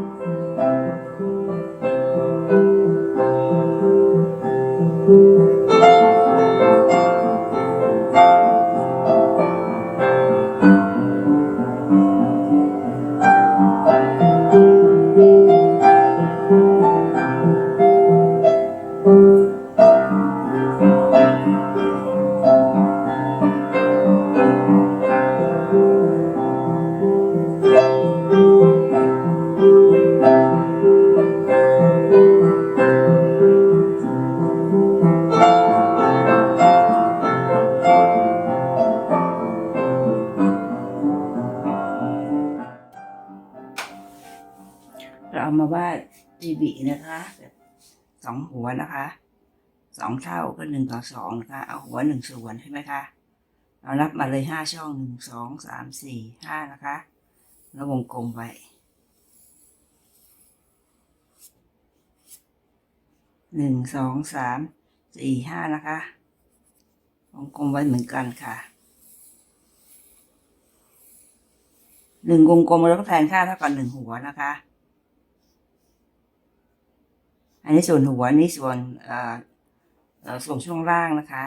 Mm-hmm. สองหัวนะคะสองเท่าก็หนึ่งต่อสองนะคะ เอาหัวหนึ่งส่วนใช่ไหมคะ เรานับมาเลยห้าช่องหนึ่งสองสามสี่ห้านะคะ แล้ววงกลมไว้หนึ่งสองสามสี่ห้านะคะ วงกลมไว้เหมือนกันค่ะหนึ่งวงกลมเราก็แทนค่าเท่ากับหนึ่งหัวนะคะ อันนี้ส่วนหัวอันนี้ส่วนส่วนช่วงล่างนะคะ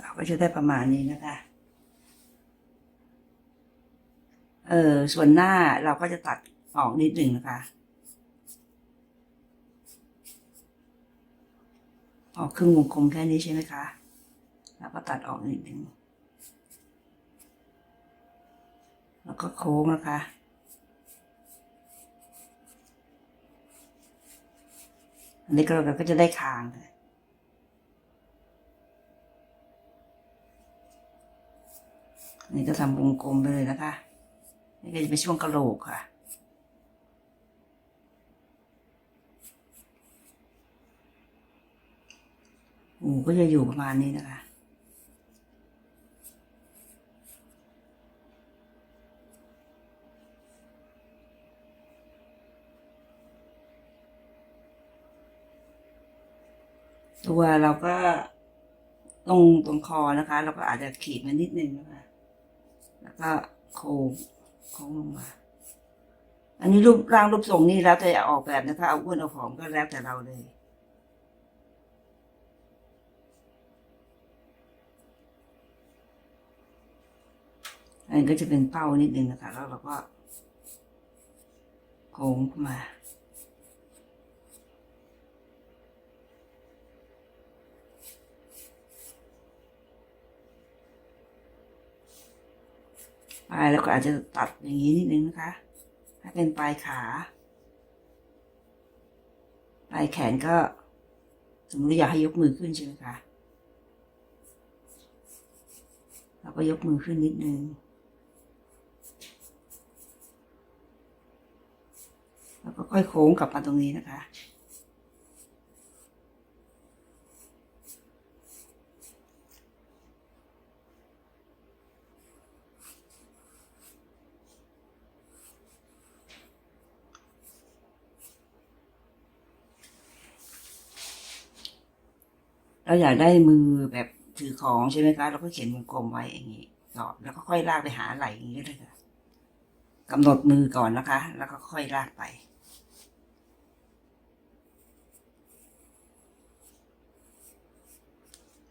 เราก็จะได้ประมาณนี้นะคะ เออส่วนหน้าเราก็จะตัดออกนิดหนึ่งนะคะ ออกครึ่งวงกลมแค่นี้ใช่ไหมคะ แล้วก็ตัดออกนิดหนึ่งแล้วก็โค้งนะคะอันนี้เราก็จะได้คางค่ะ นนี้ก็ทำวงกลมไปเลยนะคะ นี่ก็จะเป็นช่วงกระโหลกค่ะ หูก็จะอยู่ประมาณนี้นะคะตัวเราก็ตรงตรงคอนะคะ เราก็อาจจะขีดมานิดนึงนะคะ ก็โค้งโค้งลงมา อันนี้รูปร่างรูปทรงนี่แล้วแต่ออกแบบนะคะเอาอ้วนเอาผอมก็แล้วแต่เราเลยอันนี้ก็จะเป็นเป้านิดนึงนะคะแล้วเราก็โค้งเข้ามา ป ลายแล้วก็อาจจะตัดอย่างนี้นิดนึงนะคะให้เป็นปลายขา ปลายแขนก็สมมติอยากให้ยกมือขึ้นใช่ไหมคะเราก็ยกมือขึ้นนิดนึงแล้วก็ค่อยโค้งกลับมาตรงนี้นะคะ เราอยากได้มือแบบถือของใช่ไหมคะเราก็เขียนวงกลมไว้อย่างนี้ก่อนแล้วก็ค่อยลากไปหาไหล่อย่างนี้ก็ได้ค่ะกำหนดมือก่อนนะคะ แล้วก็ค่อยลากไป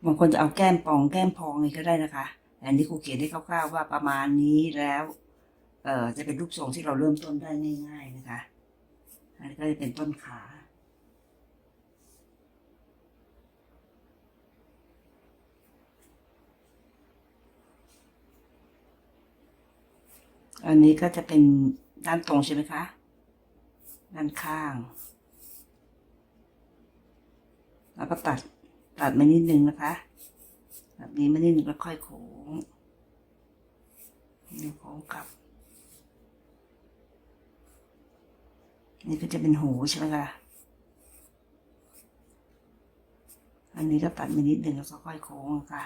บางคนจะเอาแก้มปองแก้มพองนี่ก็ได้นะคะแต่อันนี้ครูเขียนให้คร่าวๆว่าประมาณนี้แล้ว เอ่อจะเป็นรูปทรงที่เราเริ่มต้นได้ง่าย ๆนะคะ อันนี้ก็จะเป็นต้นขา อันนี้ก็จะเป็นด้านตรงใช่ไหมคะ ด้านข้าง แล้วก็ตัดตัดมานิดนึงนะคะ แบบนี้มานิดนึงแล้วค่อยโค้งนี่โค้งกลับ นี่ก็จะเป็นหูใช่ไหมคะอันนี้ก็ตัดมานิดนึงแล้วก็ค่อยโค้งนะคะ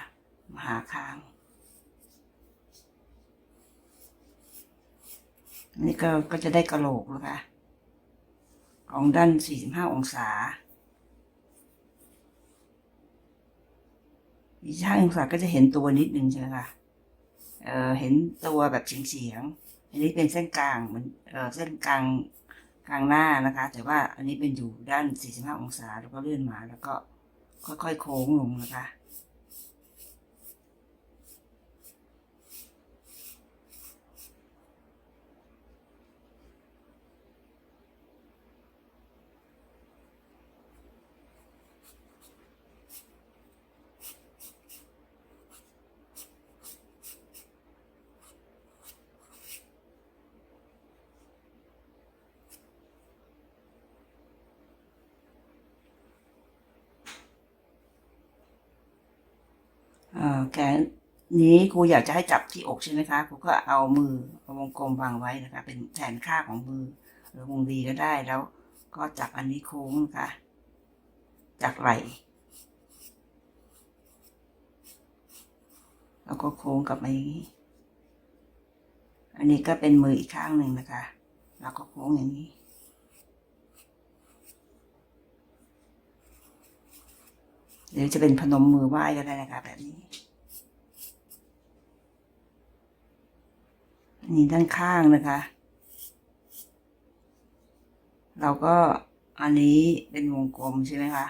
มาหาคาง นนี้ก็ก็จะได้กระโหลกนะคะ ของด้าน45องศา45องศาก็จะเห็นตัวนิดนึงใช่ไหมคะเออเห็นตัวแบบเฉียงๆอันนี้เป็นเส้นกลางเหมือนเออเส้นกลางกลางหน้านะคะ แต่ว่าอันนี้เป็นอยู่ด้าน 45 องศา แล้วก็เลื่อนมาแล้วก็ค่อยๆ โค้งลงนะคะ แขนนี้ครูอยากจะให้จับที่อกใช่ไหมคะครูก็เอามือเอาวงกลมวางไว้นะคะ เป็นแขนข้างของมือ หรือวงดีก็ได้แล้ว ก็จับอันนี้โค้งนะคะจากไหลแล้วก็โค้งกลับมาอย่างนี้ อันนี้ก็เป็นมืออีกข้างหนึ่งนะคะ แล้วก็โค้งอย่างนี้ หรือจะเป็นพนมมือไหว้ก็ได้นะคะแบบนี้นนี้ด้านข้างนะคะ เราก็อันนี้เป็นวงกลมใช่ไหมคะ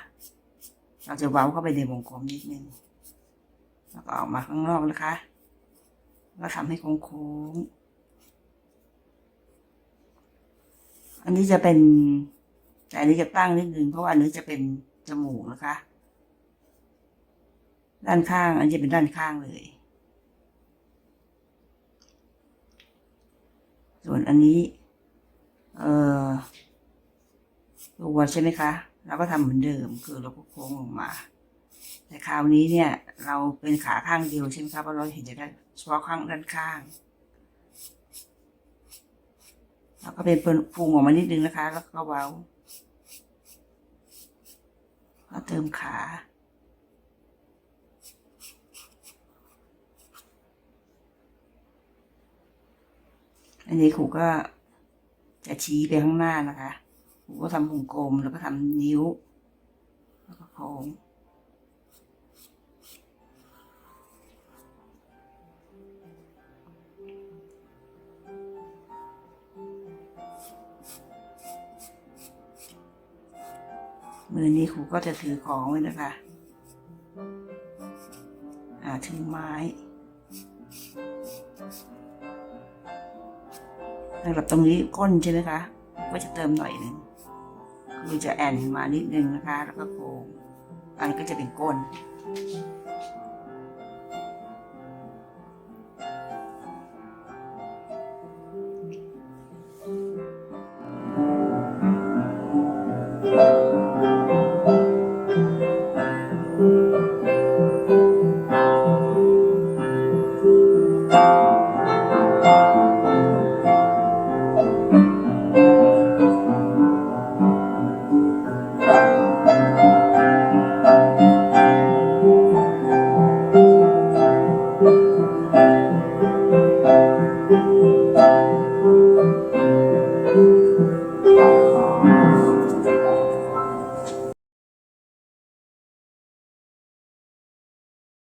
เราจะเว้าเข้าไปในวงกลมนิดนึง แล้วก็ออกมาข้างนอกนะคะ แล้วทำให้โค้งๆ อันนี้จะเป็น แต่อันนี้จะตั้งนิดนึงเพราะว่าอันนี้จะเป็นจมูกนะคะ ด้านข้าง อันนี้จะเป็นด้านข้างเลย ส่วนอันนี้ เอ่อตัวใช่ไหมคะเราก็ทำเหมือนเดิม คือเราก็โค้งลงมา แต่คราวนี้เนี่ย เราเป็นขาข้างเดียวใช่ไหมคะเพราะเราเห็นจะได้เฉพาะข้างด้านข้างแล้วก็เป็นพุงออกมานิดนึงนะคะ แล้วก็เว้าแล้วเติมขา อันนี้ครูก็จะชี้ไปข้างหน้านะคะครูก็ทำวงกลมแล้วก็ทำนิ้ว แล้วก็โค้งมือนี้ครูก็จะถือของไว้นะคะ อ่า ถือไม้ สำหรับตรงนี้ก้นใช่ไหมคะก็จะเติมหน่อยหนึ่งคือจะแอนมานิดนึงนะคะ แล้วก็โค้งอันนก็จะเป็นก้น